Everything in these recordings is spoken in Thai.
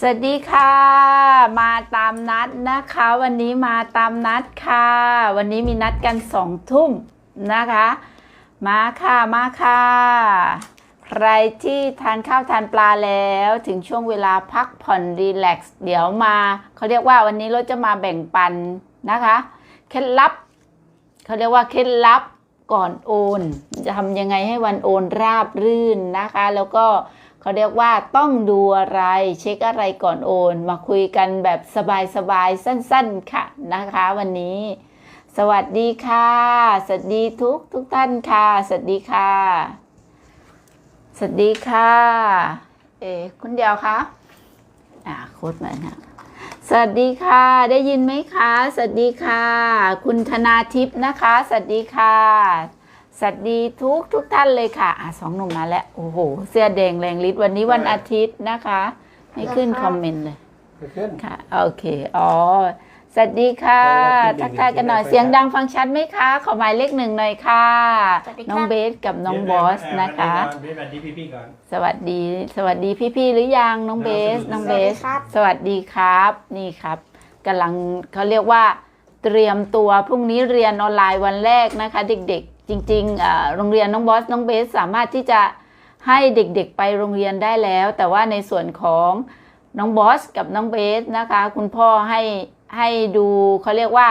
สวัสดีค่ะ มาตามนัดนะคะ วันนี้มาตามนัดค่ะ วันนี้มีนัดกันสองทุ่มนะคะ มาค่ะมาค่ะ ใครที่ทานข้าวทานปลาแล้วถึงช่วงเวลาพักผ่อนรีแลกซ์เดี๋ยวมาเขาเรียกว่าวันนี้เราจะมาแบ่งปันนะคะเคล็ดลับเขาเรียกว่าเคล็ดลับก่อนโอน จะทำยังไงให้วันโอนราบรื่นนะคะ แล้วก็ เขาเรียกว่าต้องดูอะไรเช็คอะไรก่อนโอน มาคุยกันแบบสบายๆสั้นๆค่ะนะคะวันนี้ สวัสดีค่ะ สวัสดีทุกทุกท่านค่ะ สวัสดีค่ะ สวัสดีค่ะ เอ๋คุณเดียวคะอ่าโค้ดมานะสวัสดีค่ะ ได้ยินไหมคะ สวัสดีค่ะ คุณธนาทิพย์นะคะ สวัสดีค่ะ สวัสดีทุกทุกท่านเลยค่ะ อะสองหนุ่มมาแล้ว โอ้โห เสื้อแดงแรงฤทธิ์วันนี้วันอาทิตย์นะคะ ไม่ขึ้นคอมเมนต์เลย ขึ้นค่ะ โอเค อ๋อ สวัสดีค่ะขออนุญาตทักทายกันหน่อยขึ้นเสียงดังฟังชัดไหมคะ ขอหมายเลขหนึ่งหน่อยค่ะ สวัสดีค่ะน้องเบสกับน้องบอสนะคะสวัสดีพี่ๆก่อน สวัสดี สวัสดีพี่ๆหรือยัง น้องเบส น้องเบสสวัสดีครับสวัสดีครับ นี่ครับกำลังเขาเรียกว่า เตรียมตัวพรุ่งนี้เรียนออนไลน์วันแรกนะคะ เด็กๆ จริงๆโรงเรียนน้องบอสน้องเบสสามารถที่จะให้เด็กๆไปโรงเรียนได้แล้ว แต่ว่าในส่วนของน้องบอสกับน้องเบสนะคะ คุณพ่อให้ให้ดูเขาเรียกว่า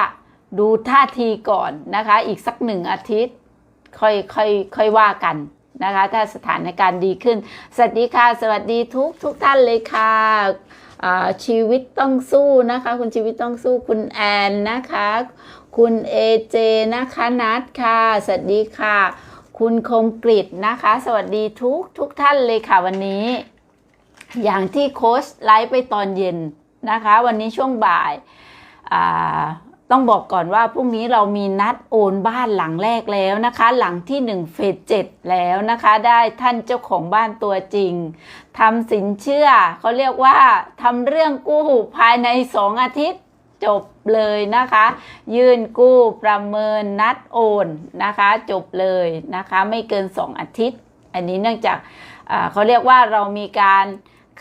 ดูท่าทีก่อนนะคะ อีกสักหนึ่งอาทิตย์ ค่อยค่อยค่อยว่ากันนะคะ ถ้าสถานการณ์ดีขึ้น สวัสดีค่ะ สวัสดีทุกทุกท่านเลยค่ะชีวิตต้องสู้นะคะ คุณชีวิตต้องสู้คุณแอนนะคะ คุณเอเจนะคะนัดค่ะสวัสดีค่ะ คุณคมกริตนะคะ สวัสดีทุกทุกท่านเลยค่ะวันนี้ อย่างที่โค้ชไลฟ์ไปตอนเย็นนะคะ วันนี้ช่วงบ่ายาต้องบอกก่อนว่าพรุ่งนี้เรามีนัดโอนบ้านหลังแรกแล้วนะคะ หลังที่ 1 เฟส7แล้วนะคะ ได้ท่านเจ้าของบ้านตัวจริงทำสินเชื่อเขาเรียกว่าทำเรื่องกู้ภายใน 2 อาทิตย์ จบเลยนะคะ ยื่นกู้ประเมินนัดโอนนะคะ จบเลยนะคะ ไม่เกิน 2 อาทิตย์ อันนี้เนื่องจากเขาเรียกว่าเรามีการ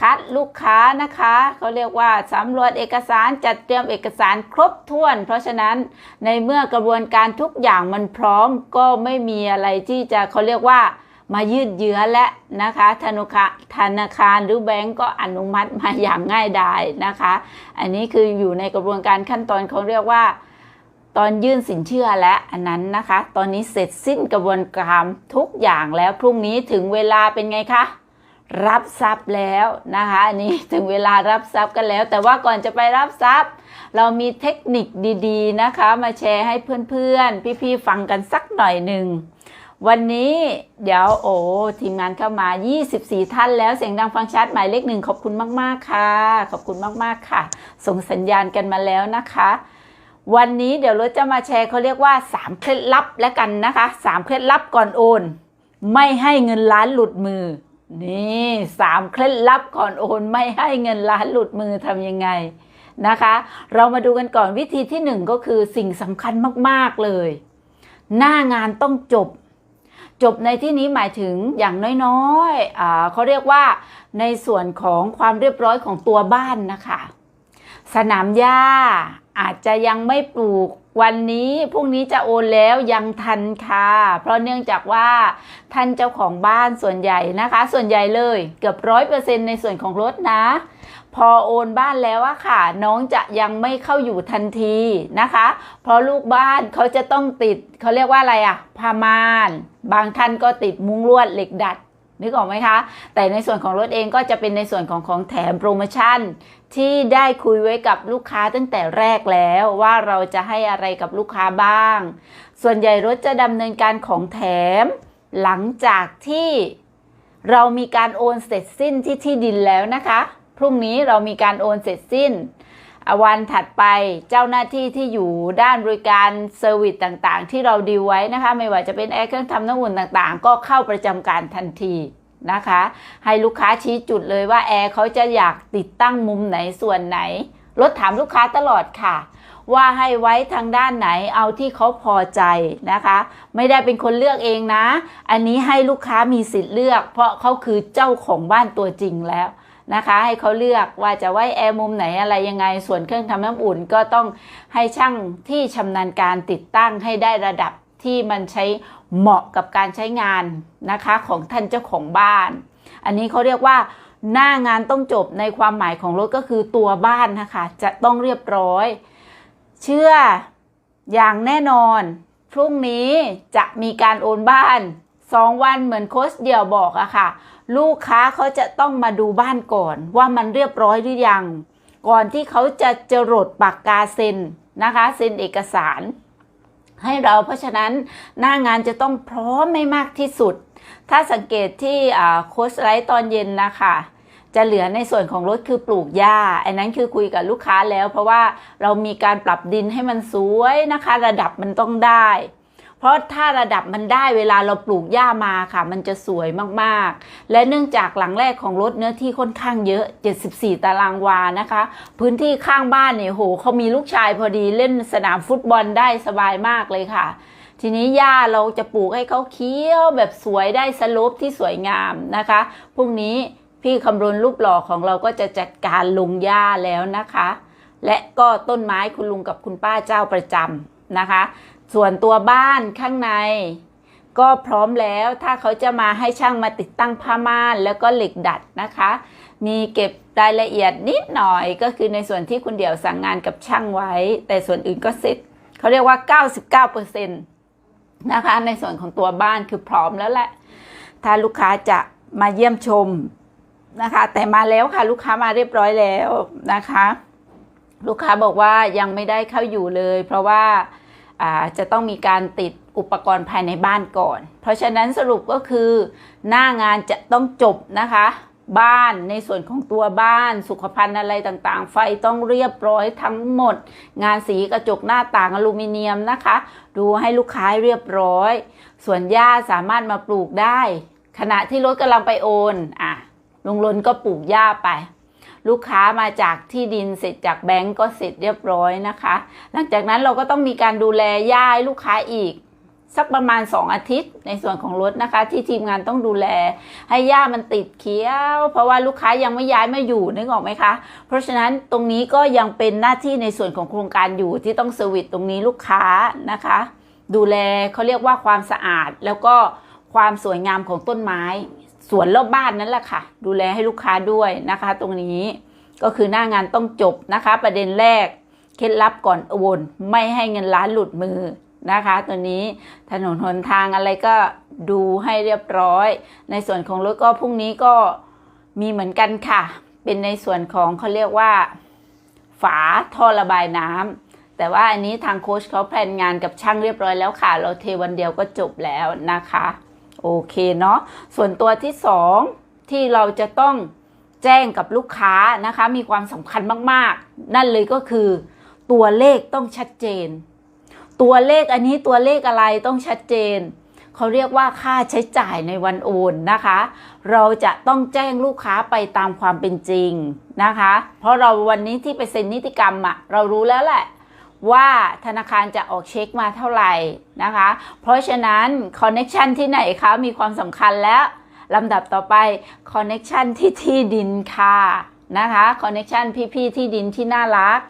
คัดลูกค้านะคะเขาเรียกว่าสำรวจเอกสารจัดเตรียมเอกสารครบถ้วน เพราะฉะนั้นในเมื่อกระบวนการทุกอย่างมันพร้อมก็ไม่มีอะไรที่จะเขาเรียกว่า มายืดเยื้อและนะคะธนาคารธนาคารหรือแบงก์ก็อนุมัติมาอย่างง่ายดายนะคะ อันนี้คืออยู่ในกระบวนการขั้นตอนเขาเรียกว่า ตอนยื่นสินเชื่อและอันนั้นนะคะ ตอนนี้เสร็จสิ้นกระบวนการทุกอย่างแล้วพรุ่งนี้ถึงเวลาเป็นไงคะรับทรัพย์แล้วนะคะอันนี้ถึงเวลารับทรัพย์กันแล้ว แต่ว่าก่อนจะไปรับทรัพย์ เรามีเทคนิคดี ๆ นะคะ มาแชร์ให้เพื่อนๆ พี่ๆ ฟังกันสักหน่อยหนึ่ง วันนี้เดี๋ยวโอ้ทีมงานเข้ามา 24 ท่านแล้วเสียงดังฟังชัดหมายเลขหนึ่งขอบคุณมาก ๆ ค่ะ ขอบคุณมาก ๆ ค่ะ ส่งสัญญาณกันมาแล้วนะคะ วันนี้เดี๋ยวเราจะมาแชร์เขาเรียกว่า 3 เคล็ดลับแล้วกันนะคะ 3 เคล็ดลับก่อนโอน ไม่ให้เงินล้านหลุดมือ นี่สามเคล็ดลับก่อนโอน ไม่ให้เงินล้านหลุดมือทำยังไงนะคะ เรามาดูกันก่อนวิธีที่หนึ่งก็คือสิ่งสำคัญมาก ๆ เลย หน้างานต้องจบ จบในที่นี้หมายถึงอย่างน้อยๆอเขาเรียกว่าในส่วนของความเรียบร้อยของตัวบ้านนะคะ สนามหญ้าอาจจะยังไม่ปลูกวันนี้พรุ่งนี้จะโอนแล้วยังทันค่ะ เพราะเนื่องจากว่าท่านเจ้าของบ้านส่วนใหญ่นะคะ ส่วนใหญ่เลยเกือบร้อยเปอร์เซ็นในส่วนของรถนะ พอโอนบ้านแล้วอะค่ะ น้องจะยังไม่เข้าอยู่ทันทีนะคะ เพราะลูกบ้านเขาจะต้องติดเขาเรียกว่าอะไรอะผ้ามานบางท่านก็ติดมุ้งลวดเหล็กดัดนึกออกไหมคะ แต่ในส่วนของรถเองก็จะเป็นในส่วนของของแถมโปรโมชั่น ที่ได้คุยไว้กับลูกค้าตั้งแต่แรกแล้วว่าเราจะให้อะไรกับลูกค้าบ้าง ส่วนใหญ่รถจะดำเนินการของแถม หลังจากที่เรามีการโอนเสร็จสิ้นที่ที่ดินแล้วนะคะ พรุ่งนี้เรามีการโอนเสร็จสิ้น วันถัดไปเจ้าหน้าที่ที่อยู่ด้านบริการเซอร์วิสต่างๆ ที่เราดีไว้นะคะ ไม่ว่าจะเป็นแอร์เครื่องทำน้ำอุ่นต่างๆ ก็เข้าประจำการทันทีนะคะ ให้ลูกค้าชี้จุดเลยว่าแอร์เขาจะอยากติดตั้งมุมไหนส่วนไหนรถถามลูกค้าตลอดค่ะ ว่าให้ไว้ทางด้านไหนเอาที่เขาพอใจนะคะ ไม่ได้เป็นคนเลือกเองนะ อันนี้ให้ลูกค้ามีสิทธิ์เลือก เพราะเขาคือเจ้าของบ้านตัวจริงแล้ว นะคะ ให้เขาเลือกว่าจะไว้แอร์มุมไหนอะไรยังไง ส่วนเครื่องทำน้ำอุ่นก็ต้องให้ช่างที่ชำนาญการติดตั้งให้ได้ระดับที่มันใช้เหมาะกับการใช้งานนะคะของท่านเจ้าของบ้าน อันนี้เขาเรียกว่าหน้างานต้องจบในความหมายของรถก็คือตัวบ้านนะคะจะต้องเรียบร้อย เชื่ออย่างแน่นอน พรุ่งนี้จะมีการโอนบ้าน 2วันเหมือนโค้ชเดี่ยวบอกอะค่ะ ลูกค้าเขาจะต้องมาดูบ้านก่อน ว่ามันเรียบร้อยหรือยัง ก่อนที่เขาจะจรดปากกาเซ็นนะคะเซ็นเอกสาร ให้เราเพราะฉะนั้นหน้างานจะต้องพร้อมไม่มากที่สุด ถ้าสังเกตที่โค้ชไลท์ตอนเย็นนะคะจะเหลือในส่วนของรถคือปลูกหญ้า อันนั้นคือคุยกับลูกค้าแล้ว เพราะว่าเรามีการปรับดินให้มันสวยนะคะ ระดับมันต้องได้ ราะถ้าระดับมันได้เวลาเราปลูกหญ้ามาค่ะ มันจะสวยมากๆ และเนื่องจากหลังแรกของรถเนื้อที่ค่อนข้างเยอะ 74 ตารางวานะคะ พื้นที่ข้างบ้านเนี่ยโหเขามีลูกชายพอดีเล่นสนามฟุตบอลได้สบายมากเลยค่ะ ทีนี้หญ้าเราจะปลูกให้เขาเคี้ยวแบบสวยได้สลปที่สวยงามนะคะพรุ่งนี้พี่คำรณรูปหล่อของเราก็จะจัดการลงหญ้าแล้วนะคะ และก็ต้นไม้คุณลุงกับคุณป้าเจ้าประจำนะคะ ส่วนตัวบ้านข้างใน ก็พร้อมแล้วถ้าเขาจะมาให้ช่างมาติดตั้งผ้าม่านแล้วก็เหล็กดัดนะคะ มีเก็บรายละเอียดนิดหน่อยก็คือในส่วนที่คุณเดี่ยวสั่งงานกับช่างไว้ แต่ส่วนอื่นก็เสร็จเขาเรียกว่า 99%นะคะในส่วนของตัวบ้านคือพร้อมแล้วแหละ ถ้าลูกค้าจะมาเยี่ยมชมนะคะ แต่มาแล้วค่ะลูกค้ามาเรียบร้อยแล้วนะคะ ลูกค้าบอกว่ายังไม่ได้เข้าอยู่เลย เพราะว่าอ่า จะต้องมีการติดอุปกรณ์ภายในบ้านก่อน เพราะฉะนั้นสรุปก็คือ หน้างานจะต้องจบนะคะ บ้านในส่วนของตัวบ้านสุขภัณฑ์อะไรต่างๆ ไฟต้องเรียบร้อยทั้งหมด งานสีกระจกหน้าต่างอลูมิเนียมนะคะ ดูให้ลูกค้าเรียบร้อย ส่วนหญ้าสามารถมาปลูกได้ ขณะที่รถกำลังไปโอนอะลุงลนก็ปลูกหญ้าไป ลูกค้ามาจากที่ดินเสร็จจากแบงก์ก็เสร็จเรียบร้อยนะคะ หลังจากนั้นเราก็ต้องมีการดูแลหญ้าให้ลูกค้าอีก สักประมาณ 2 อาทิตย์ในส่วนของรถนะคะ ที่ทีมงานต้องดูแล ให้หญ้ามันติดเขียว เพราะว่าลูกค้ายังไม่ย้ายมาอยู่นึกออกไหมคะ เพราะฉะนั้นตรงนี้ก็ยังเป็นหน้าที่ในส่วนของโครงการอยู่ที่ต้องเซอร์วิสตรงนี้ลูกค้านะคะ ดูแลเขาเรียกว่าความสะอาดแล้วก็ความสวยงามของต้นไม้ สวนรอบบ้านนั่นแหละค่ะ ดูแลให้ลูกค้าด้วยนะคะ ตรงนี้ก็คือหน้างานต้องจบนะคะ ประเด็นแรกเคล็ดลับก่อนโอนไม่ให้เงินล้านหลุดมือนะคะ ตัวนี้ถนนหนทางอะไรก็ดูให้เรียบร้อย ในส่วนของรถก็พรุ่งนี้ก็มีเหมือนกันค่ะ เป็นในส่วนของเขาเรียกว่า ฝาท่อระบายน้ำแต่ว่าอันนี้ทางโค้ชเขาแพลนงานกับช่างเรียบร้อยแล้วค่ะ เราเทวันเดียวก็จบแล้วนะคะ โอเคเนาะส่วนตัวที่สองที่เราจะต้องแจ้งกับลูกค้านะคะ มีความสำคัญมาก ๆ นั่นเลยก็คือ ตัวเลขต้องชัดเจน ตัวเลขอันนี้ตัวเลขอะไรต้องชัดเจนเขาเรียกว่าค่าใช้จ่ายในวันโอนนะคะ เราจะต้องแจ้งลูกค้าไปตามความเป็นจริงนะคะ เพราะเราวันนี้ที่ไปเซ็นนิติกรรมอะเรารู้แล้วแหละ ว่าธนาคารจะออกเช็คมาเท่าไหร่นะคะ เพราะฉะนั้นคอนเน็ชันที่ไหนคะมีความสำคัญแล้วลำดับต่อไปคอนเน็ชันที่ที่ดินค่ะ นะคะคอนเน็ชันพี่ๆที่ดินที่น่ารัก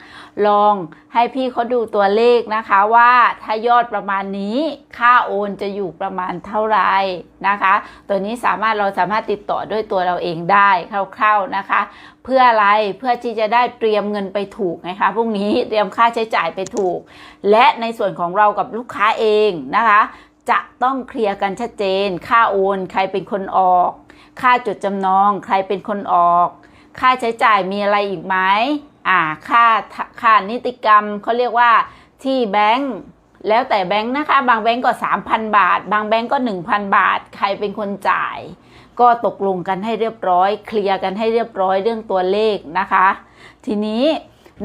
ลองให้พี่เขาดูตัวเลขนะคะว่าถ้ายอดประมาณนี้ค่าโอนจะอยู่ประมาณเท่าไหร่นะคะ ตัวนี้สามารถเราสามารถติดต่อด้วยตัวเราเองได้คร่าวๆนะคะ เพื่ออะไรเพื่อที่จะได้เตรียมเงินไปถูกนะคะพรุ่งนี้เตรียมค่าใช้จ่ายไปถูก และในส่วนของเรากับลูกค้าเองนะคะ จะต้องเคลียร์กันชัดเจน ค่าโอน ใครเป็นคนออก ค่าจดจำนอง ใครเป็นคนออก ค่าใช้จ่ายมีอะไรอีกไหมอ่าค่าค่านิติกรรมเขาเรียกว่าที่แบงก์แล้วแต่แบงก์นะคะ บางแบงก์ก็ 3,000 บาท บางแบงก์ก็ 1,000 บาท ใครเป็นคนจ่าย ก็ตกลงกันให้เรียบร้อย เคลียร์กันให้เรียบร้อยเรื่องตัวเลขนะคะ ทีนี้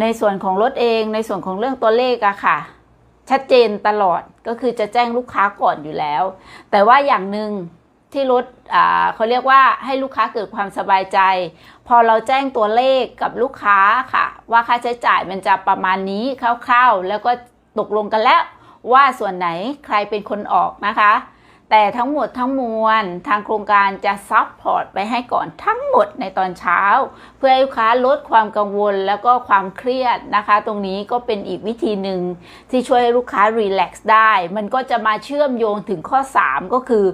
ในส่วนของรถเองในส่วนของเรื่องตัวเลขอะค่ะ ชัดเจนตลอดก็คือจะแจ้งลูกค้าก่อนอยู่แล้ว แต่ว่าอย่างหนึ่ง ที่รถอ่าเขาเรียกว่าให้ลูกค้าเกิดความสบายใจ พอเราแจ้งตัวเลขกับลูกค้าค่ะ ว่าค่าใช้จ่ายมันจะประมาณนี้คร่าวๆ แล้วก็ตกลงกันแล้วว่าส่วนไหนใครเป็นคนออกนะคะ แต่ทั้งหมดทั้งมวลทางโครงการจะซับพอร์ตไปให้ก่อนทั้งหมดในตอนเช้า เพื่อให้ลูกค้าลดความกังวลแล้วก็ความเครียดนะคะ ตรงนี้ก็เป็นอีกวิธีหนึ่งที่ช่วยให้ลูกค้ารีแลกซ์ได้ มันก็จะมาเชื่อมโยงถึงข้อ 3 ก็คือ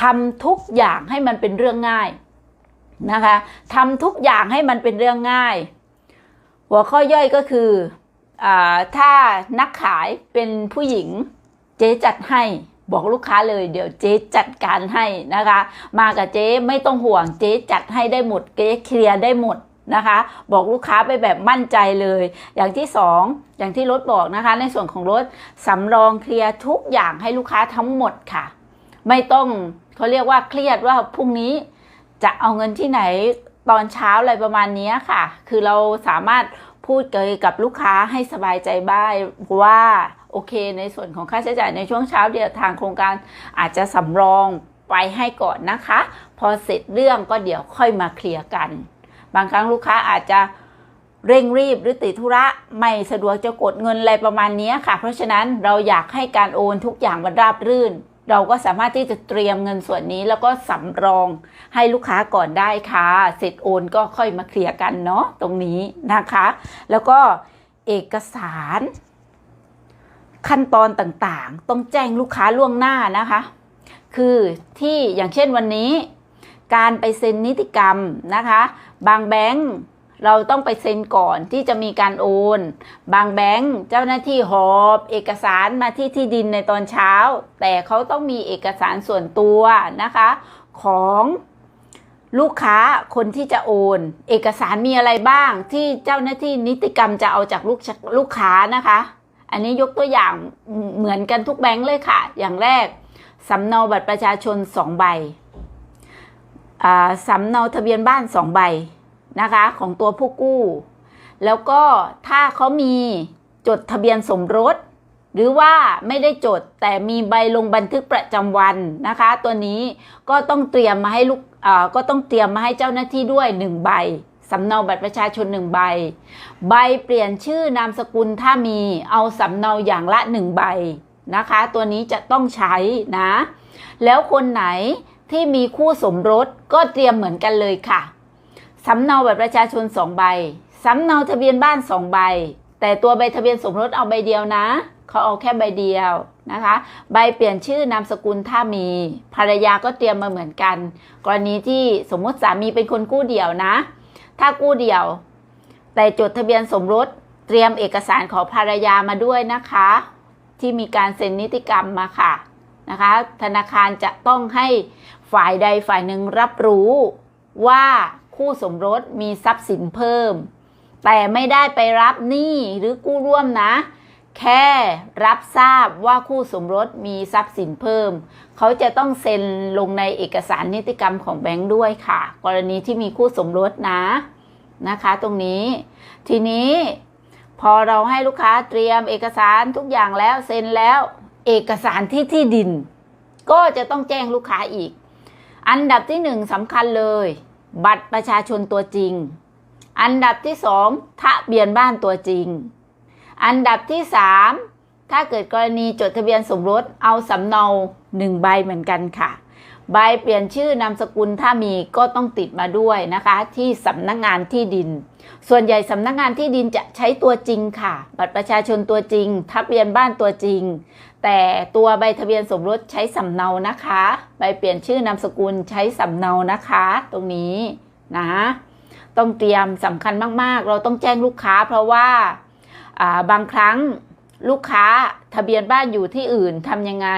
ทำทุกอย่างให้มันเป็นเรื่องง่ายนะคะทำทุกอย่างให้มันเป็นเรื่องง่าย หัวข้อย่อยก็คืออถ้านักขายเป็นผู้หญิงเจ๊จัดให้บอกลูกค้าเลยเดี๋ยวเจ๊จัดการให้นะคะ มากับเจ๊ไม่ต้องห่วงเจ๊จัดให้ได้หมดเจ๊เคลียร์ได้หมดนะคะ บอกลูกค้าไปแบบมั่นใจเลย อย่างที่สองอย่างที่รถบอกนะคะ ในส่วนของรถสำรองเคลียร์ทุกอย่างให้ลูกค้าทั้งหมดค่ะ ไม่ต้องเขาเรียกว่าเครียดว่าพรุ่งนี้จะเอาเงินที่ไหนตอนเช้าอะไรประมาณนี้ค่ะ คือเราสามารถพูดเกยกับลูกค้าให้สบายใจบ้างว่าโอเค ในส่วนของค่าใช้จ่ายในช่วงเช้าเดียวทางโครงการอาจจะสำรองไปให้ก่อนนะคะ พอเสร็จเรื่องก็เดี๋ยวค่อยมาเคลียร์กัน บางครั้งลูกค้าอาจจะเร่งรีบหรือติดธุระไม่สะดวกจะกดเงินอะไรประมาณนี้ค่ะ เพราะฉะนั้นเราอยากให้การโอนทุกอย่างมันราบรื่น เราก็สามารถที่จะเตรียมเงินส่วนนี้ แล้วก็สำรองให้ลูกค้าก่อนได้ค่ะ เสร็จโอนก็ค่อยมาเคลียร์กันเนาะตรงนี้นะคะ แล้วก็เอกสาร ขั้นตอนต่างๆ ต้องแจ้งลูกค้าล่วงหน้านะคะ คือที่อย่างเช่นวันนี้ การไปเซ็นนิติกรรมนะคะ บางแบงก์ เราต้องไปเซ็นก่อนที่จะมีการโอน บางแบงก์เจ้าหน้าที่หอบเอกสารมาที่ที่ดินในตอนเช้า แต่เขาต้องมีเอกสารส่วนตัวนะคะ ของลูกค้าคนที่จะโอน เอกสารมีอะไรบ้างที่เจ้าหน้าที่นิติกรรมจะเอาจากลูกลูกค้านะคะ อันนี้ยกตัวอย่างเหมือนกันทุกแบงก์เลยค่ะ อย่างแรกสำเนาบัตรประชาชน2ใบสำเนาทะเบียนบ้าน2ใบ นะคะของตัวผู้กู้ แล้วก็ถ้าเขามีจดทะเบียนสมรส หรือว่าไม่ได้จดแต่มีใบลงบันทึกประจำวันนะคะ ตัวนี้ก็ต้องเตรียมมาให้ลูกก็ต้องเตรียมมาให้เจ้าหน้าที่ด้วย 1 ใบสำเนาบัตรประชาชน1ใบ ใบเปลี่ยนชื่อนามสกุลถ้ามีเอาสำเนาอย่างละ1ใบนะคะ ตัวนี้จะต้องใช้นะ แล้วคนไหนที่มีคู่สมรสก็เตรียมเหมือนกันเลยค่ะ สำเนาบัตรประชาชน2ใบ สำเนาทะเบียนบ้าน2ใบ แต่ตัวใบทะเบียนสมรสเอาใบเดียวนะ เขาเอาแค่ใบเดียวนะคะ ใบเปลี่ยนชื่อนามสกุลถ้ามี ภรรยาก็เตรียมมาเหมือนกัน กรณีที่สมมติสามีเป็นคนกู้เดี่ยวนะ ถ้ากู้เดี่ยว แต่จดทะเบียนสมรสเตรียมเอกสารของภรรยามาด้วยนะคะ ที่มีการเซ็นนิติกรรมมาค่ะนะคะ ธนาคารจะต้องให้ฝ่ายใดฝ่ายหนึ่งรับรู้ว่า คู่สมรสมีทรัพย์สินเพิ่ม แต่ไม่ได้ไปรับหนี้หรือกู้ร่วมนะ แค่รับทราบว่าคู่สมรสมีทรัพย์สินเพิ่ม เขาจะต้องเซ็นลงในเอกสารนิติกรรมของแบงค์ด้วยค่ะ กรณีที่มีคู่สมรสนะนะคะตรงนี้ ทีนี้พอเราให้ลูกค้าเตรียมเอกสารทุกอย่างแล้วเซ็นแล้ว เอกสารที่ที่ดิน ก็จะต้องแจ้งลูกค้าอีก อันดับที่หนึ่งสำคัญเลย บัตรประชาชนตัวจริง อันดับที่สองทะเบียนบ้านตัวจริง อันดับที่สามถ้าเกิดกรณีจดทะเบียนสมรสเอาสำเนาหนึ่งใบเหมือนกันค่ะ ใบเปลี่ยนชื่อนามสกุลถ้ามีก็ต้องติดมาด้วยนะคะ ที่สำนักงงานที่ดิน ส่วนใหญ่สำนักงงานที่ดินจะใช้ตัวจริงค่ะ บัตรประชาชนตัวจริงทะเบียนบ้านตัวจริง แต่ตัวใบทะเบียนสมรสใช้สำเนานะคะ ใบเปลี่ยนชื่อนามสกุลใช้สำเนานะคะ ตรงนี้นะ ต้องเตรียมสำคัญมากๆ เราต้องแจ้งลูกค้าเพราะว่าบางครั้งลูกค้าทะเบียนบ้านอยู่ที่อื่นทำยังไง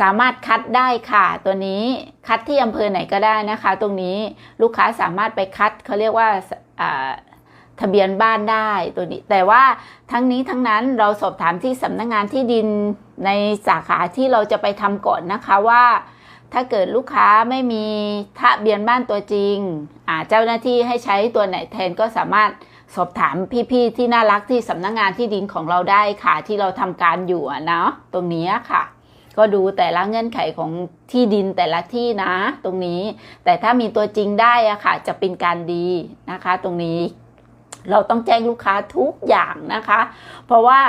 สามารถคัดได้ค่ะ ตัวนี้คัดที่อำเภอไหนก็ได้นะคะ ตรงนี้ลูกค้าสามารถไปคัดเขาเรียกว่า ทะเบียนบ้านได้ตัวนี้ แต่ว่าทั้งนี้ทั้งนั้นเราสอบถามที่สำนักงงานที่ดินในสาขาที่เราจะไปทำก่อนนะคะว่า ถ้าเกิดลูกค้าไม่มีทะเบียนบ้านตัวจริงเจ้าหน้าที่ให้ใช้ตัวไหนแทนก็สามารถสอบถามพี่ๆที่น่ารักที่สำนักงงานที่ดินของเราได้ค่ะ ที่เราทำการอยู่เนาะตรงนี้ค่ะ ก็ดูแต่ละเงื่อนไขของที่ดินแต่ละที่นะ ตรงนี้ แต่ถ้ามีตัวจริงได้อะค่ะ จะเป็นการดีนะคะ ตรงนี้ เราต้องแจ้งลูกค้าทุกอย่างนะคะ เพราะว่า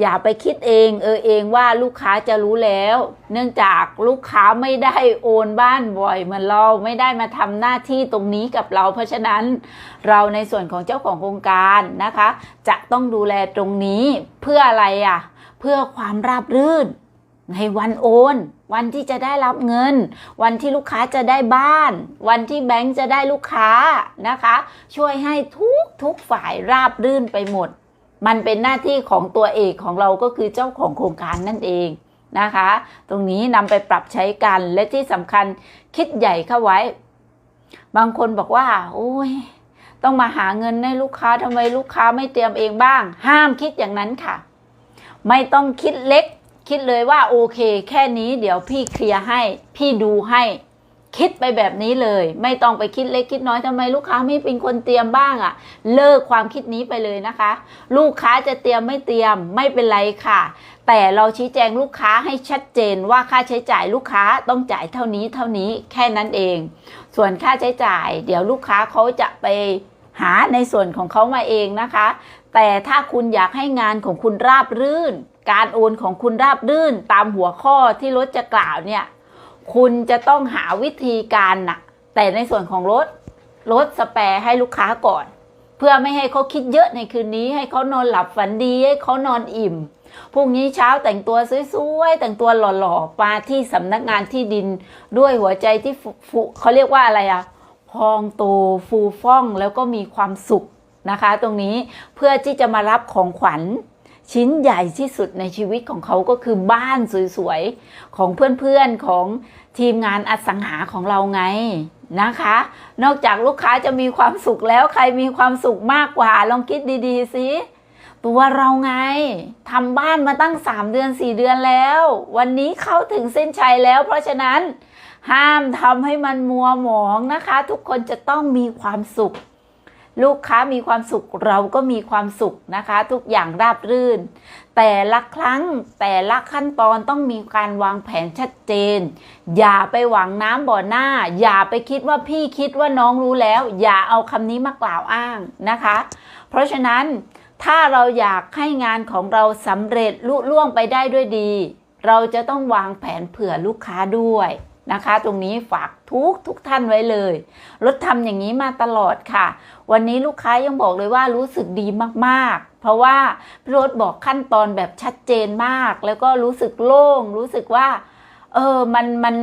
อย่าไปคิดเองเออเองว่าลูกค้าจะรู้แล้ว เนื่องจากลูกค้าไม่ได้โอนบ้านบ่อยเหมือนเราไม่ได้มาทำหน้าที่ตรงนี้กับเรา เพราะฉะนั้นเราในส่วนของเจ้าของโครงการนะคะ จะต้องดูแลตรงนี้เพื่ออะไรอะ เพื่อความราบรื่น ในวันโอน วันที่จะได้รับเงิน วันที่ลูกค้าจะได้บ้าน วันที่แบงค์จะได้ลูกค้านะคะ ช่วยให้ทุกทุกฝ่ายราบรื่นไปหมด มันเป็นหน้าที่ของตัวเอกของเราก็คือเจ้าของโครงการนั่นเองนะคะ ตรงนี้นำไปปรับใช้กันและที่สำคัญคิดใหญ่เข้าไว้ บางคนบอกว่า โอ้ย ต้องมาหาเงินให้ลูกค้าทำไมลูกค้าไม่เตรียมเองบ้าง ห้ามคิดอย่างนั้นค่ะ ไม่ต้องคิดเล็ก คิดเลยว่าโอเค แค่นี้เดี๋ยวพี่เคลียร์ให้ พี่ดูให้ คิดไปแบบนี้เลย ไม่ต้องไปคิดเล็กคิดน้อยทำไมลูกค้าไม่เป็นคนเตรียมบ้างอะ่ะ เลิกความคิดนี้ไปเลยนะคะ ลูกค้าจะเตรียมไม่เตรียมไม่เป็นไรค่ะ แต่เราชี้แจงลูกค้าให้ชัดเจนว่าค่าใช้จ่ายลูกค้าต้องจ่ายเท่านี้เท่านี้แค่นั้นเอง ส่วนค่าใช้จ่าย เดี๋ยวลูกค้าเขาจะไปหาในส่วนของเขามาเองนะคะ แต่ถ้าคุณอยากให้งานของคุณราบรื่น การโอนของคุณราบรื่นตามหัวข้อที่รถจะกล่าวเนี่ย คุณจะต้องหาวิธีการนะแต่ในส่วนของรถรถสแปร์ให้ลูกค้าก่อน เพื่อไม่ให้เขาคิดเยอะในคืนนี้ ให้เขานอนหลับฝันดีให้เขานอนอิ่มพรุ่งนี้เช้าแต่งตัวสวยๆแต่งตัวหล่อๆมาที่สำนักงานที่ดินด้วยหัวใจที่ฟุเขาเรียกว่าอะไรอะพองโตฟูฟ่องแล้วก็มีความสุขนะคะ ตรงนี้เพื่อที่จะมารับของขวัญ ชิ้นใหญ่ที่สุดในชีวิตของเขาก็คือบ้านสวยๆ ของเพื่อนๆของทีมงานอสังหาของเราไงนะคะ นอกจากลูกค้าจะมีความสุขแล้วใครมีความสุขมากกว่า ลองคิดดีๆสิตัวเราไงทำบ้านมาตั้ง 3 เดือน 4 เดือนแล้ว วันนี้เข้าถึงเส้นชัยแล้ว เพราะฉะนั้น ห้ามทำให้มันมัวหมองนะคะ ทุกคนจะต้องมีความสุข ลูกค้ามีความสุขเราก็มีความสุขนะคะ ทุกอย่างราบรื่น แต่ละครั้งแต่ละขั้นตอนต้องมีการวางแผนชัดเจน อย่าไปหวังน้ำบ่อหน้า อย่าไปคิดว่าพี่คิดว่าน้องรู้แล้ว อย่าเอาคำนี้มากล่าวอ้างนะคะ เพราะฉะนั้นถ้าเราอยากให้งานของเราสำเร็จลุล่วงไปได้ด้วยดี เราจะต้องวางแผนเผื่อลูกค้าด้วย นะคะ ตรงนี้ฝากทุกทุกท่านไว้เลยรถทำอย่างนี้มาตลอดค่ะ วันนี้ลูกค้ายังบอกเลยว่ารู้สึกดีมากๆ เพราะว่าพี่รถบอกขั้นตอนแบบชัดเจนมาก แล้วก็รู้สึกโล่ง รู้สึกว่า เออมันมัน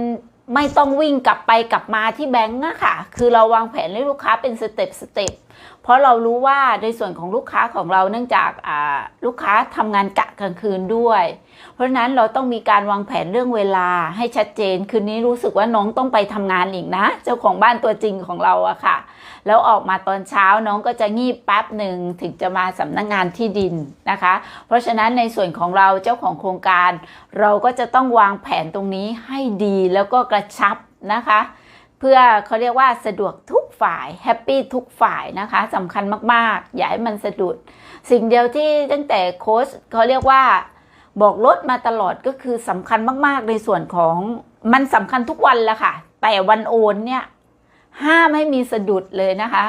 ไม่ต้องวิ่งกลับไปกลับมาที่แบงก์อะค่ะ คือเราวางแผนให้ลูกค้าเป็นสเต็ปสเต็ป เพราะเรารู้ว่าในส่วนของลูกค้าของเราเนื่องจากลูกค้าทำงานกะกลางคืนด้วย เพราะฉะนั้นเราต้องมีการวางแผนเรื่องเวลาให้ชัดเจน คืนนี้รู้สึกว่าน้องต้องไปทำงานอีกนะ เจ้าของบ้านตัวจริงของเราอะค่ะ แล้วออกมาตอนเช้าน้องก็จะงีบแป๊บหนึ่งถึงจะมาสำนักงงานที่ดินนะคะ เพราะฉะนั้นในส่วนของเราเจ้าของโครงการ เราก็จะต้องวางแผนตรงนี้ให้ดีแล้วก็กระชับนะคะ เพื่อเขาเรียกว่าสะดวกทุกฝ่ายแฮปปี้ทุกฝ่ายนะคะสำคัญมากๆ อย่าให้มันสะดุด สิ่งเดียวที่ตั้งแต่โค้ชเขาเรียกว่าบอกลดมาตลอดก็คือสำคัญมากๆ ในส่วนของมันสำคัญทุกวันแหละค่ะ แต่วันโอนเนี่ยห้ามให้มีสะดุดเลยนะคะ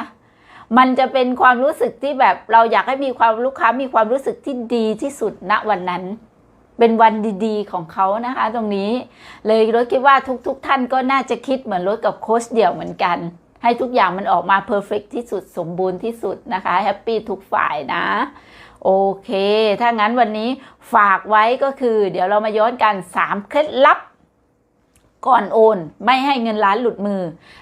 มันจะเป็นความรู้สึกที่แบบเราอยากให้มีความลูกค้ามีความรู้สึกที่ดีที่สุดณวันนั้น เป็นวันดีๆ ของเขานะคะ ตรงนี้ เลยรถคิดว่าทุกๆทท่านก็น่าจะคิดเหมือนรถกับโค้ชเดี่ยวเหมือนกัน ให้ทุกอย่างมันออกมาเพอร์เฟกที่สุดสมบูรณ์ที่สุดนะคะแฮปปี้ทุกฝ่ายนะโอเค ถ้างั้นวันนี้ฝากไว้ก็คือ เดี๋ยวเรามาย้อนกัน 3 เคล็ดลับ ก่อนโอน ไม่ให้เงินล้านหลุดมือ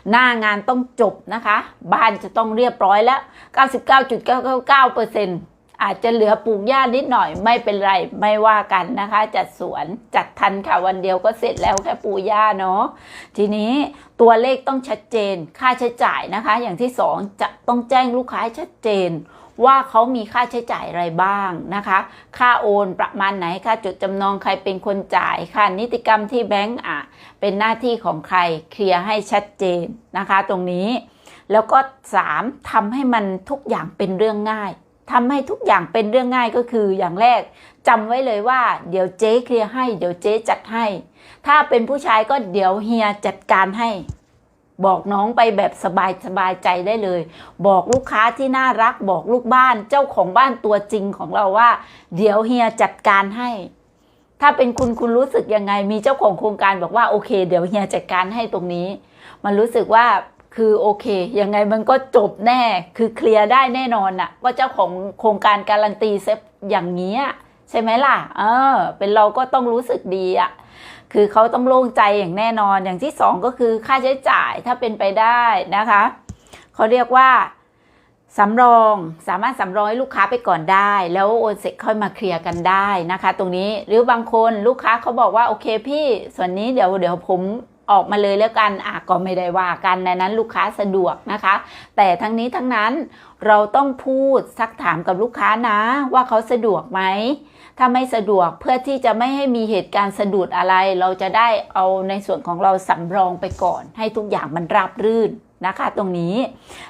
หน้างานต้องจบนะคะ บ้านจะต้องเรียบร้อยแล้ว 99.999%อ อาจจะเหลือปลูกหญ้านิดหน่อยไม่เป็นไรไม่ว่ากันนะคะ จัดสวนจัดทันค่ะวันเดียวก็เสร็จแล้วแค่ปลูกหญ้าเนาะทีนี้ตัวเลขต้องชัดเจนค่าใช้จ่ายนะคะ อย่างที่สองจะต้องแจ้งลูกค้าให้ชัดเจนว่าเขามีค่าใช้จ่ายอะไรบ้างนะคะ ค่าโอนประมาณไหน ค่าจดจำนองใครเป็นคนจ่ายค่านิติกรรมที่แบงก์อะ เป็นหน้าที่ของใครเคลียร์ให้ชัดเจนนะคะ ตรงนี้ แล้วก็ 3ทำให้มันทุกอย่างเป็นเรื่องง่าย ทำให้ทุกอย่างเป็นเรื่องง่ายก็คืออย่างแรกจำไว้เลยว่า เดี๋ยวเจ๊เคลียร์ให้ เดี๋ยวเจ๊จัดให้ ถ้าเป็นผู้ชายก็เดี๋ยวเฮียจัดการให้ บอกน้องไปแบบสบายสบายใจได้เลย บอกลูกค้าที่น่ารักบอกลูกบ้านเจ้าของบ้านตัวจริงของเราว่า เดี๋ยวเฮียจัดการให้ ถ้าเป็นคุณคุณรู้สึกยังไงมีเจ้าของโครงการบอกว่าโอเค เดี๋ยวเฮียจัดการให้ตรงนี้ มันรู้สึกว่า คือโอเค ยังไงมันก็จบแน่ คือเคลียร์ได้แน่นอนน่ะ ก็เจ้าของโครงการการันตีเซฟอย่างนี้ใช่ไหมล่ะ เออ เป็นเราก็ต้องรู้สึกดีอะ คือเขาต้องโล่งใจอย่างแน่นอน อย่างที่สองก็คือค่าใช้จ่ายถ้าเป็นไปได้นะคะ เขาเรียกว่าสำรองสามารถสำรองให้ลูกค้าไปก่อนได้ แล้วโอนเสร็จค่อยมาเคลียร์กันได้นะคะ ตรงนี้หรือบางคนลูกค้าเขาบอกว่าโอเคพี่ส่วนนี้เดี๋ยวเดี๋ยวผม ออกมาเลยแล้วกันอะก็ไม่ได้ว่ากันในนั้นลูกค้าสะดวกนะคะ แต่ทั้งนี้ทั้งนั้นเราต้องพูดซักถามกับลูกค้านะ ว่าเขาสะดวกไหมถ้าไม่สะดวกเพื่อที่จะไม่ให้มีเหตุการณ์สะดุดอะไร เราจะได้เอาในส่วนของเราสำรองไปก่อน ให้ทุกอย่างมันราบรื่นนะคะ ตรงนี้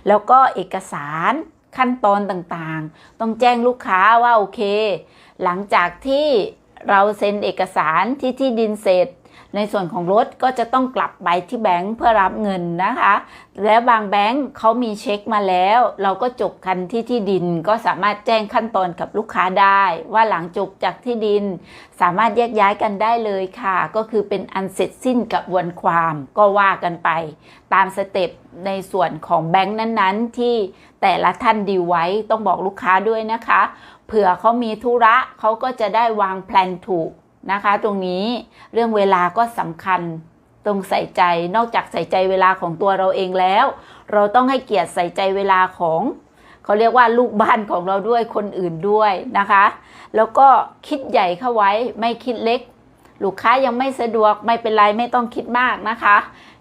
แล้วก็เอกสารขั้นตอนต่างๆ ต้องแจ้งลูกค้าว่าโอเค หลังจากที่เราเซ็นเอกสารที่ที่ดินเสร็จ ในส่วนของรถก็จะต้องกลับไปที่แบงค์เพื่อรับเงินนะคะ แล้วบางแบงค์เขามีเช็คมาแล้ว เราก็จบกันที่ที่ดินก็สามารถแจ้งขั้นตอนกับลูกค้าได้ ว่าหลังจบจากที่ดิน สามารถแยกย้ายกันได้เลยค่ะ ก็คือเป็นอันเสร็จสิ้นกับวนความก็ว่ากันไป ตามสเต็ปในส่วนของแบงค์นั้นๆ ที่แต่ละท่านดีไว้ต้องบอกลูกค้าด้วยนะคะ เผื่อเขามีธุระเขาก็จะได้วางแผนถูก นะคะ ตรงนี้เรื่องเวลาก็สำคัญตรงใส่ใจนอกจากใส่ใจเวลาของตัวเราเองแล้ว เราต้องให้เกียรติใส่ใจเวลาของเขาเรียกว่าลูกบ้านของเราด้วยคนอื่นด้วยนะคะ แล้วก็คิดใหญ่เข้าไว้ไม่คิดเล็ก ลูกค้ายังไม่สะดวกไม่เป็นไรไม่ต้องคิดมากนะคะ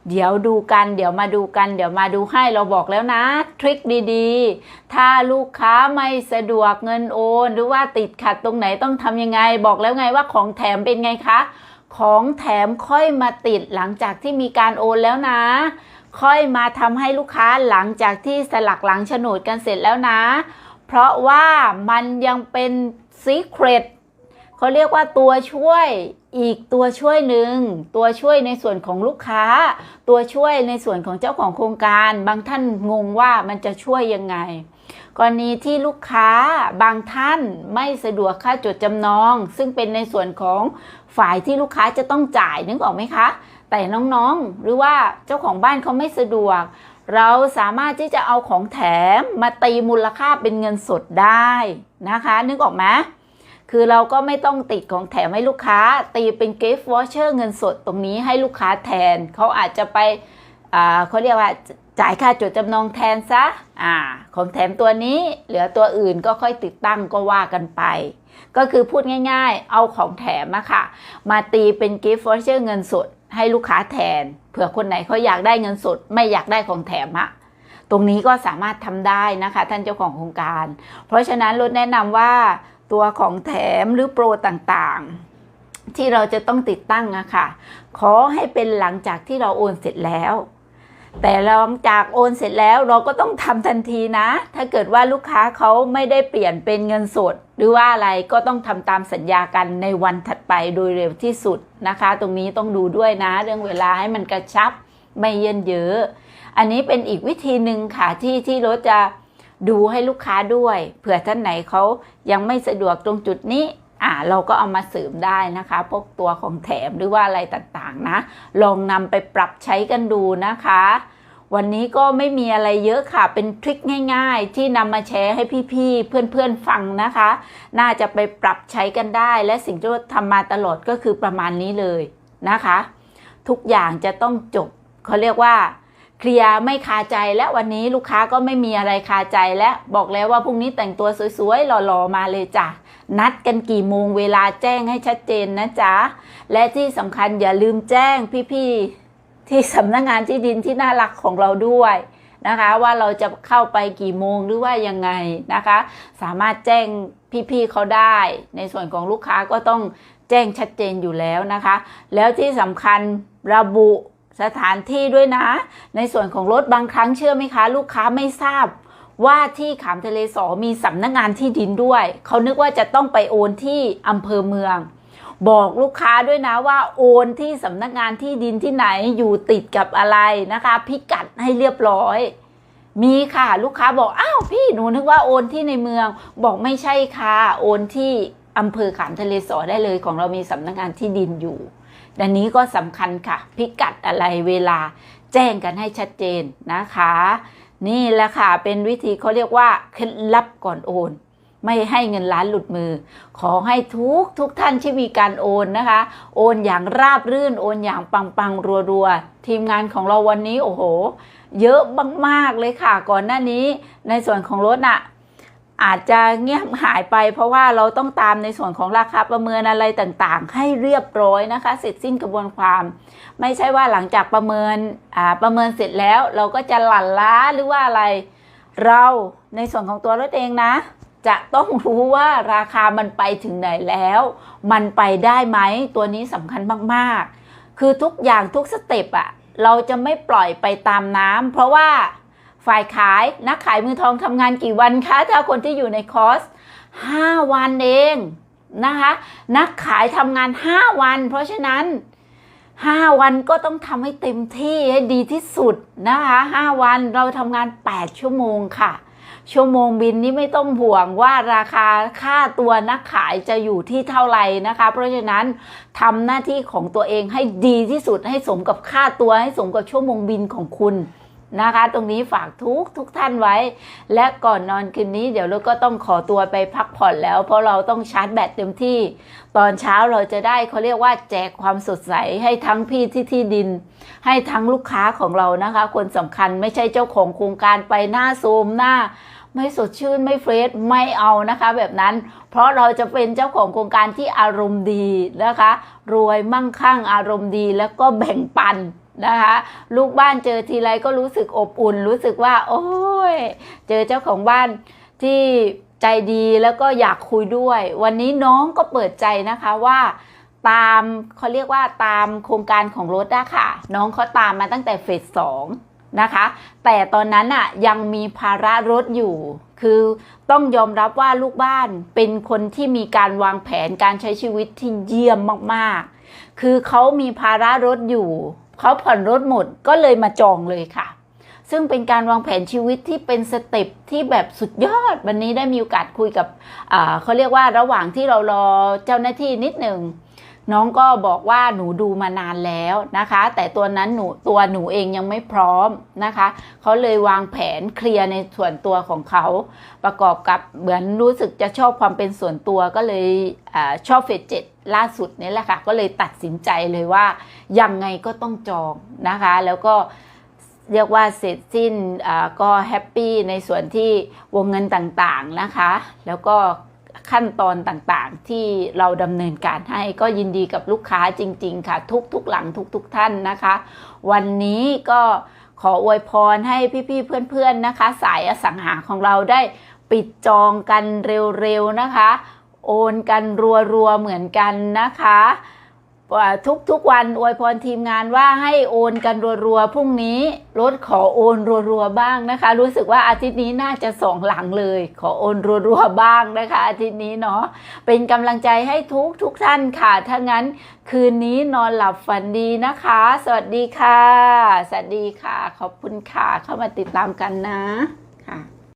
เดี๋ยวดูกัน เดี๋ยวมาดูกัน เดี๋ยวมาดูให้เราบอกแล้วนะ ทริคดีๆ ถ้าลูกค้าไม่สะดวกเงินโอน หรือว่าติดขัดตรงไหนต้องทำยังไง บอกแล้วไงว่าของแถมเป็นไงคะ ของแถมค่อยมาติดหลังจากที่มีการโอนแล้วนะ ค่อยมาทำให้ลูกค้าหลังจากที่สลักหลังโฉนดกันเสร็จแล้วนะ เพราะว่ามันยังเป็นซีเครตเขาเรียกว่าตัวช่วย อีกตัวช่วยหนึ่งตัวช่วยในส่วนของลูกค้า ตัวช่วยในส่วนของเจ้าของโครงการ บางท่านงงว่ามันจะช่วยยังไง กรณีที่ลูกค้าบางท่านไม่สะดวกค่าจดจำนอง ซึ่งเป็นในส่วนของฝ่ายที่ลูกค้าจะต้องจ่ายนึกออกไหมคะ แต่น้องๆ หรือว่าเจ้าของบ้านเขาไม่สะดวก เราสามารถที่จะเอาของแถมมาตีมูลค่าเป็นเงินสดได้นะคะ นึกออกไหม คือเราก็ไม่ต้องติดของแถมให้ลูกค้า ตีเป็น gift voucher เงินสดตรงนี้ให้ลูกค้าแทน เขาอาจจะไปเขาเรียกว่าจ่ายค่าจดจำนองแทนซะอ่าของแถมตัวนี้เหลือตัวอื่นก็ค่อยติดตั้งก็ว่ากันไป ก็คือพูดง่าย ๆ เอาของแถมอะค่ะ มาตีเป็น gift voucher เงินสดให้ลูกค้าแทน เผื่อคนไหนเขาอยากได้เงินสด ไม่อยากได้ของแถมอะตรงนี้ก็สามารถทำได้นะคะ ท่านเจ้าของโครงการ เพราะฉะนั้นรถแนะนำว่า ตัวของแถมหรือโปรต่างๆ ที่เราจะต้องติดตั้งอะค่ะ ขอให้เป็นหลังจากที่เราโอนเสร็จแล้ว แต่หลังจากโอนเสร็จแล้วเราก็ต้องทำทันทีนะ ถ้าเกิดว่าลูกค้าเขาไม่ได้เปลี่ยนเป็นเงินสด หรือว่าอะไรก็ต้องทำตามสัญญากันในวันถัดไปโดยเร็วที่สุดนะคะ ตรงนี้ต้องดูด้วยนะ เรื่องเวลาให้มันกระชับไม่เยินเยอะ อันนี้เป็นอีกวิธีหนึ่งค่ะที่ที่รถจะ ดูให้ลูกค้าด้วยเผื่อท่านไหนเขายังไม่สะดวกตรงจุดนี้อ่าเราก็เอามาเสริมได้นะคะพวกตัวของแถมหรือว่าอะไรต่างๆนะ ลองนำไปปรับใช้กันดูนะคะ วันนี้ก็ไม่มีอะไรเยอะค่ะ เป็นทริคง่าย ๆ ที่นำมาแชร์ให้พี่ๆ เพื่อนๆ ฟังนะคะ น่าจะไปปรับใช้กันได้ และสิ่งที่ทำมาตลอดก็คือประมาณนี้เลยนะคะ ทุกอย่างจะต้องจบเขาเรียกว่า เคลียร์ไม่คาใจและวันนี้ลูกค้าก็ไม่มีอะไรคาใจและบอกแล้วว่าพรุ่งนี้แต่งตัวสวยๆหล่อๆมาเลยจ้ะนัดกันกี่โมงเวลาแจ้งให้ชัดเจนนะจ๊ะและที่สำคัญอย่าลืมแจ้งพี่ๆที่สำนักงานที่ดินที่น่ารักของเราด้วยนะคะว่าเราจะเข้าไปกี่โมงหรือว่ายังไงนะคะ สามารถแจ้งพี่ๆเขาได้ ในส่วนของลูกค้าก็ต้องแจ้งชัดเจนอยู่แล้วนะคะ แล้วที่สำคัญระบุ สถานที่ด้วยนะ ในส่วนของรถบางครั้งเชื่อไหมคะ ลูกค้าไม่ทราบว่าที่ขามทะเลสอมีสำนักงานที่ดินด้วย เขานึกว่าจะต้องไปโอนที่อำเภอเมือง บอกลูกค้าด้วยนะว่าโอนที่สำนักงานที่ดินที่ไหนอยู่ติดกับอะไรนะคะ พิกัดให้เรียบร้อย มีค่ะลูกค้าบอกอ้าวพี่หนูนึกว่าโอนที่ในเมือง บอกไม่ใช่ค่ะโอนที่อำเภอขามทะเลสอได้เลยของเรามีสำนักงานที่ดินอยู่ ดังนี้ก็สำคัญค่ะ พิกัดอะไรเวลาแจ้งกันให้ชัดเจนนะคะ นี่แหละค่ะเป็นวิธีเขาเรียกว่าเคล็ดลับก่อนโอน ไม่ให้เงินล้านหลุดมือ ขอให้ทุกทุกท่านที่มีการโอนนะคะ โอนอย่างราบรื่นโอนอย่างปังปังรัวรัวทีมงานของเราวันนี้โอ้โห เยอะมากๆเลยค่ะ ก่อนหน้านี้ในส่วนของรถน่ะ อาจจะเงียบหายไปเพราะว่าเราต้องตามในส่วนของราคาประเมินอะไรต่างๆ ให้เรียบร้อยนะคะ เสร็จสิ้นกระบวนความ ไม่ใช่ว่าหลังจากประเมินประเมินเสร็จแล้วเราก็จะหลั่นล้าหรือว่าอะไร เราในส่วนของตัวรถเองนะ จะต้องรู้ว่าราคามันไปถึงไหนแล้ว มันไปได้ไหมตัวนี้สำคัญมากๆ คือทุกอย่างทุกสเต็ปอะเราจะไม่ปล่อยไปตามน้ำเพราะว่า ฝ่ายขายนักขายมือทองทำงานกี่วันคะถ้าคนที่อยู่ในคอร์ส5 วันเองนะคะนักขายทำงาน 5 วัน เพราะฉะนั้น 5 วันก็ต้องทำให้เต็มที่ให้ดีที่สุดนะคะ5วันเราทำงาน 8 ชั่วโมงค่ะ ชั่วโมงบินนี้ไม่ต้องห่วงว่าราคาค่าตัวนักขายจะอยู่ที่เท่าไหร่นะคะ เพราะฉะนั้นทำหน้าที่ของตัวเองให้ดีที่สุดให้สมกับค่าตัวให้สมกับชั่วโมงบินของคุณ นะคะ ตรงนี้ฝากทุกทุกท่านไว้ และก่อนนอนคืนนี้เดี๋ยวเราก็ต้องขอตัวไปพักผ่อนแล้ว เพราะเราต้องชาร์จแบตเต็มที่ ตอนเช้าเราจะได้เขาเรียกว่าแจกความสดใสให้ทั้งพี่ที่ที่ดิน ให้ทั้งลูกค้าของเรานะคะ คนสำคัญไม่ใช่เจ้าของโครงการไปหน้าซูมหน้าไม่สดชื่นไม่เฟรชไม่เอานะคะ แบบนั้น เพราะเราจะเป็นเจ้าของโครงการที่อารมณ์ดีนะคะ รวยมั่งคั่งอารมณ์ดีแล้วก็แบ่งปัน นะคะลูกบ้านเจอทีไรก็รู้สึกอบอุ่น รู้สึกว่า โอ้ย เจอเจ้าของบ้านที่ใจดีแล้วก็อยากคุยด้วย วันนี้น้องก็เปิดใจนะคะว่าตามเขาเรียกว่าตามโครงการของรถอะค่ะ น้องเขาตามมาตั้งแต่เฟสสองนะคะ แต่ตอนนั้นอะยังมีภาระรถอยู่ คือต้องยอมรับว่าลูกบ้านเป็นคนที่มีการวางแผนการใช้ชีวิตที่เยี่ยมมากๆ คือเขามีภาระรถอยู่ เขาผ่อนรถหมดก็เลยมาจองเลยค่ะ ซึ่งเป็นการวางแผนชีวิตที่เป็นสเต็ปที่แบบสุดยอด วันนี้ได้มีโอกาสคุยกับเขาเรียกว่าระหว่างที่เรารอเจ้าหน้าที่นิดหนึ่ง น้องก็บอกว่าหนูดูมานานแล้วนะคะ แต่ตัวนั้นหนูตัวหนูเองยังไม่พร้อมนะคะเขาเลยวางแผนเคลียร์ในส่วนตัวของเขา ประกอบกับเหมือนรู้สึกจะชอบความเป็นส่วนตัวก็เลยอชอบเฟสเจ็ดล่าสุดนี่แหละค่ะ ก็เลยตัดสินใจเลยว่ายังไงก็ต้องจองนะคะ แล้วก็เรียกว่าเสร็จสิ้นก็แฮปปี้ในส่วนที่วงเงินต่างๆนะคะ แล้วก็ ขั้นตอนต่างๆ ที่เราดำเนินการให้ก็ยินดีกับลูกค้าจริง ๆ ค่ะ ทุกๆหลังทุกๆท่านนะคะ วันนี้ก็ขออวยพรให้พี่ๆเพื่อนๆนะคะ สายอสังหาของเราได้ปิดจองกันเร็วๆนะคะ โอนกันรัวๆเหมือนกันนะคะ ว่าทุกๆวันอวยพรทีมงานว่าให้โอนกันรัวๆพรุ่งนี้รถขอโอนรัวๆบ้างนะคะ รู้สึกว่าอาทิตย์นี้น่าจะสองหลังเลย ขอโอนรัวๆบ้างนะคะ อาทิตย์นี้เนาะเป็นกำลังใจให้ทุกทุกท่านค่ะถ้างั้นคืนนี้นอนหลับฝันดีนะคะ สวัสดีค่ะ สวัสดีค่ะ ขอบคุณค่ะเข้ามาติดตามกันนะค่ะ